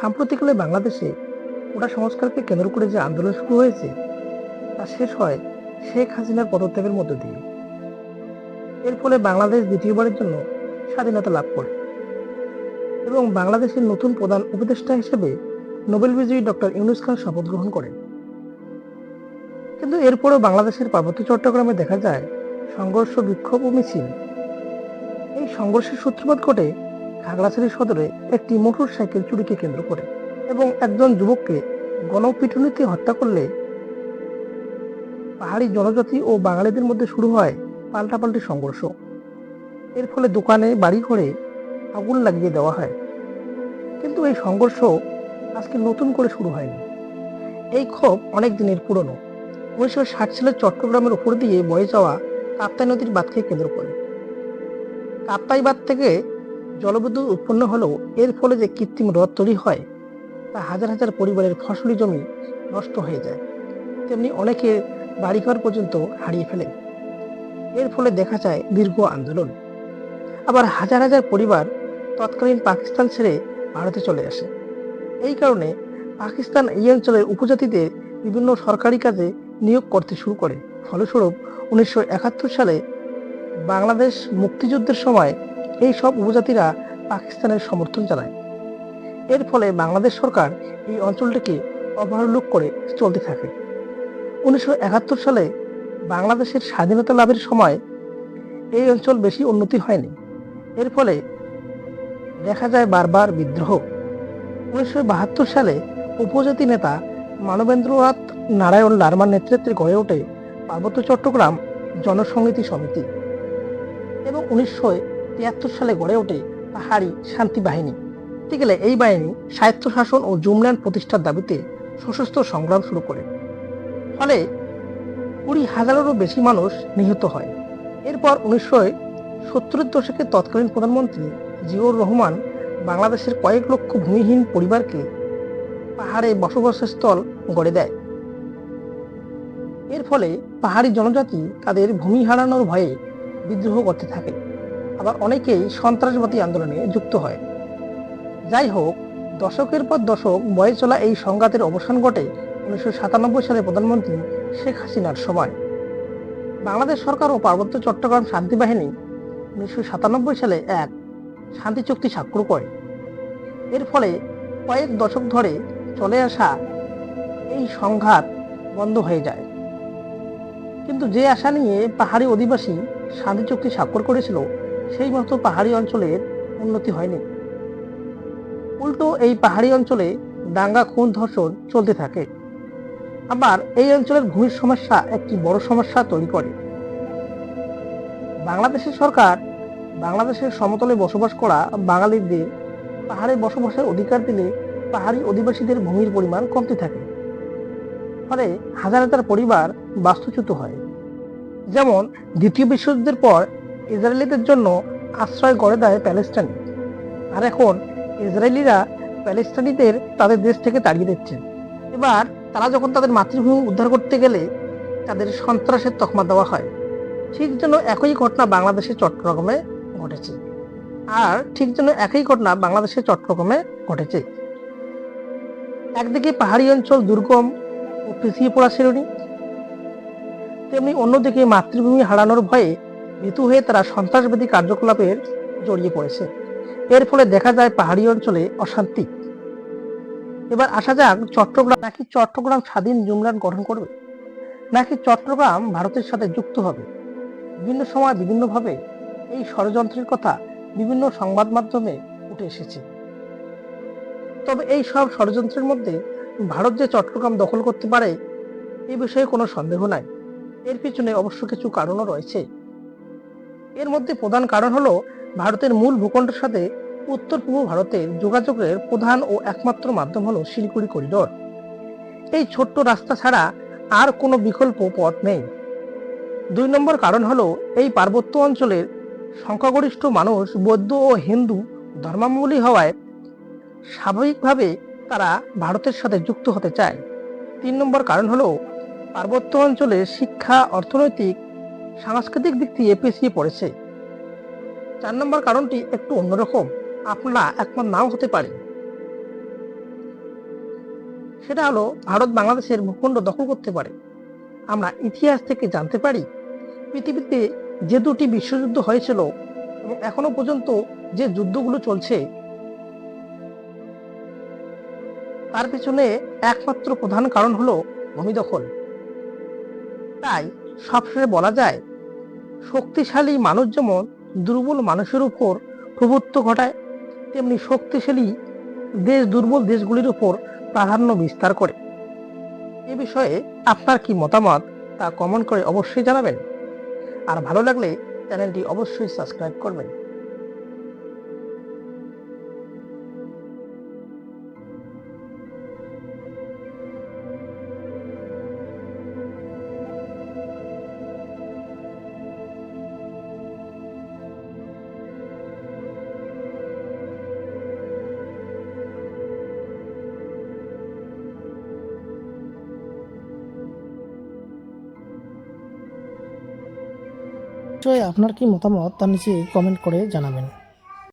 সাম্প্রতিককালে বাংলাদেশে কোটা সংস্কারকে কেন্দ্র করে যে আন্দোলন শুরু হয়েছে, তা শেষ হয় শেখ হাসিনার পদত্যাগের মধ্য দিয়ে। এর ফলে বাংলাদেশ দ্বিতীয়বারের জন্য স্বাধীনতা লাভ করে। এবং বাংলাদেশের নতুন প্রধান উপদেষ্টা হিসেবে নোবেল বিজয়ী ডক্টর ইউনুস খান শপথ গ্রহণ করেন। কিন্তু এরপরেও বাংলাদেশের পার্বত্য চট্টগ্রামে দেখা যায় সংঘর্ষ, বিক্ষোভ ও মিছিল। এই সংঘর্ষের সূত্রপাত ঘটে খাগড়াছড়ি সদরে একটি মোটর সাইকেল চুরিকে কেন্দ্র করে এবং একজন যুবককে গণপিটুনিতে হত্যা করলে পাহাড়ি জনজাতি ও বাঙালিদের মধ্যে শুরু হয় পাল্টাপাল্টি সংঘর্ষ। এর ফলে দোকানে বাড়ি ঘরে আগুন লাগিয়ে দেওয়া হয়। কিন্তু এই সংঘর্ষ আজকে নতুন করে শুরু হয়নি। এই ক্ষোভ অনেক দিনের পুরনো। উনিশশো ষাট সালের চট্টগ্রামের উপর দিয়ে বয়ে যাওয়া কাপ্তাই নদীর বাঁধকে কেন্দ্র করে। কাপ্তাই বাঁধ থেকে জলবিদ্যুৎ উৎপন্ন হলেও এর ফলে যে কৃত্রিম হ্রদ তৈরি হয়, তা হাজার হাজার পরিবারের ফসলি জমি নষ্ট হয়ে যায়। তেমনি অনেকে বাড়িঘর পর্যন্ত হারিয়ে ফেলে এর ফলে দেখা যায় দীর্ঘ আন্দোলন। আবার হাজার হাজার পরিবার তৎকালীন পাকিস্তান ছেড়ে ভারতে চলে আসে। এই কারণে পাকিস্তান এই অঞ্চলের উপজাতিদের বিভিন্ন সরকারি কাজে নিয়োগ করতে শুরু করে। ফলস্বরূপ, উনিশশো একাত্তর সালে বাংলাদেশ মুক্তিযুদ্ধের সময় এই সব উপজাতিরা পাকিস্তানের সমর্থন জানায়। এর ফলে বাংলাদেশ সরকার এই অঞ্চলটিকে ওভারলুক করে চলতে থাকে। উনিশশো একাত্তর সালে বাংলাদেশের স্বাধীনতা লাভের সময় এই অঞ্চল বেশি উন্নতি হয়নি। এর ফলে দেখা যায় বারবার বিদ্রোহ। উনিশশো বাহাত্তর সালে উপজাতি নেতা মানবেন্দ্রনাথ নারায়ণ লার্মার নেতৃত্বে গড়ে ওঠে পার্বত্য চট্টগ্রাম জনসংহতি সমিতি। এবং উনিশশো তিয়াত্তর সালে গড়ে ওঠে পাহাড়ি শান্তি বাহিনী। গেলে এই বাহিনী স্বায়ত্তশাসন ও জুমল্যান্ড প্রতিষ্ঠার দাবিতে সশস্ত্র সংগ্রাম শুরু করে। ফলে কুড়ি হাজারেরও বেশি মানুষ নিহত হয়। এরপর উনিশশো সত্তরের দশকে তৎকালীন প্রধানমন্ত্রী জিয়াউর রহমান বাংলাদেশের কয়েক লক্ষ ভূমিহীন পরিবারকে পাহাড়ে বসবাসের স্থল গড়ে দেয়। এর ফলে পাহাড়ি জনজাতি তাদের ভূমি হারানোর ভয়ে বিদ্রোহ করতে থাকে। আবার অনেকেই সন্ত্রাসবাদী আন্দোলনে যুক্ত হয়। যাই হোক, দশকের পর দশক বয়ে চলা এই সংঘাতের অবসান ঘটে উনিশশো সাতানব্বই সালে প্রধানমন্ত্রী শেখ হাসিনার সময়। বাংলাদেশ সরকার ও পার্বত্য চট্টগ্রাম শান্তি বাহিনী উনিশশো সাতানব্বই সালে এক শান্তি চুক্তি স্বাক্ষর করে। এর ফলে কয়েক দশক ধরে চলে আসা এই সংঘাত বন্ধ হয়ে যায়। কিন্তু যে আশা নিয়ে পাহাড়ি অধিবাসী শান্তি চুক্তি স্বাক্ষর করেছিল সেই মতো পাহাড়ি অঞ্চলের উন্নতি হয়নি। উল্টো এই পাহাড়ি অঞ্চলে দাঙ্গা, খুন, ধর্ষণ চলতে থাকে। আবার এই অঞ্চলের ভূমির সমস্যা একটি বড় সমস্যা তৈরি করে। বাংলাদেশের সরকার বাংলাদেশের সমতলে বসবাস করা বাঙালিদের পাহাড়ে বসবাসের অধিকার দিলে পাহাড়ি অধিবাসীদের ভূমির পরিমাণ কমতে থাকে। ফলে হাজার হাজার পরিবার বাস্তুচ্যুত হয়। যেমন দ্বিতীয় বিশ্বযুদ্ধের পর ইসরায়েলিদের জন্য আশ্রয় গড়ে দেয় প্যালেস্টাইন আর এখন ইসরায়েলিরা প্যালেস্টাইনিদের তাদের দেশ থেকে তাড়িয়ে দিচ্ছেন এবার তারা যখন তাদের মাতৃভূমি উদ্ধার করতে গেলে তাদের সন্ত্রাসের তকমা দেওয়া হয়। ঠিক যেন একই ঘটনা বাংলাদেশের চট্টগ্রামে ঘটেছে। আর ঠিক যেন একই ঘটনা বাংলাদেশের চট্টগ্রামে ঘটেছে। একদিকে পাহাড়ি অঞ্চল দুর্গম ও পিছিয়ে পড়া শ্রেণি তেমনি অন্যদিকে মাতৃভূমি হারানোর ভয়ে ভীতু হয়ে তারা সন্ত্রাসবাদী কার্যকলাপের জড়িয়ে পড়েছে। এর ফলে দেখা যায় পাহাড়ি অঞ্চলে অশান্তি। এবার আসা যাক চট্টগ্রাম নাকি চট্টগ্রাম স্বাধীন জুমলান গঠন করবে? নাকি চট্টগ্রাম ভারতের সাথে যুক্ত হবে? বিভিন্ন সময় বিভিন্নভাবে এই ষড়যন্ত্রের কথা বিভিন্ন সংবাদ মাধ্যমে উঠে এসেছে। তবে এই সব ষড়যন্ত্রের মধ্যে ভারত যে চট্টগ্রাম দখল করতে পারে এই বিষয়ে কোনো সন্দেহ নাই। এর পিছনে অবশ্য কিছু কারণও রয়েছে। এর মধ্যে প্রধান কারণ হলো ভারতের মূল ভূখণ্ডের সাথে উত্তর পূর্ব ভারতের যোগাযোগের প্রধান ও একমাত্র মাধ্যম হলো শিলিগুড়ি করিডোর। এই ছোট্ট রাস্তা ছাড়া আর কোনো বিকল্প পথ নেই। দুই নম্বর কারণ হলো এই পার্বত্য অঞ্চলের সংখ্যাগরিষ্ঠ মানুষ বৌদ্ধ ও হিন্দু ধর্মাবলী হওয়ায় স্বাভাবিকভাবে তারা ভারতের সাথে যুক্ত হতে চায়। তিন নম্বর কারণ হলো পার্বত্য অঞ্চলে শিক্ষা, অর্থনৈতিক সাংস্কৃতিক দিক দিয়ে পিছিয়ে পড়েছে। চার নম্বর কারণটি একটু অন্যরকম। আপনারা একমত নাও হতে পারে। সেটা হলো, ভারত বাংলাদেশের ভূখণ্ড দখল করতে পারে। আমরা ইতিহাস থেকে জানতে পারি, পৃথিবীতে যে দুটি বিশ্বযুদ্ধ হয়েছিল এবং এখনও পর্যন্ত যে যুদ্ধগুলো চলছে, তার পেছনে একমাত্র প্রধান কারণ হলো ভূমি দখল। তাই সবশেষে বলা যায়, শক্তিশালী মানুষ যেমন দুর্বল মানুষের উপর প্রভুত্ব ঘটায়, তেমনি শক্তিশালী দেশ দুর্বল দেশগুলির উপর প্রাধান্য বিস্তার করে। এ বিষয়ে আপনার কি মতামত তা কমেন্ট করে অবশ্যই জানাবেন। আর ভালো লাগলে চ্যানেলটি অবশ্যই সাবস্ক্রাইব করবেন। বিষয়ে আপনার কি মতামত তার নিচে কমেন্ট করে জানাবেন।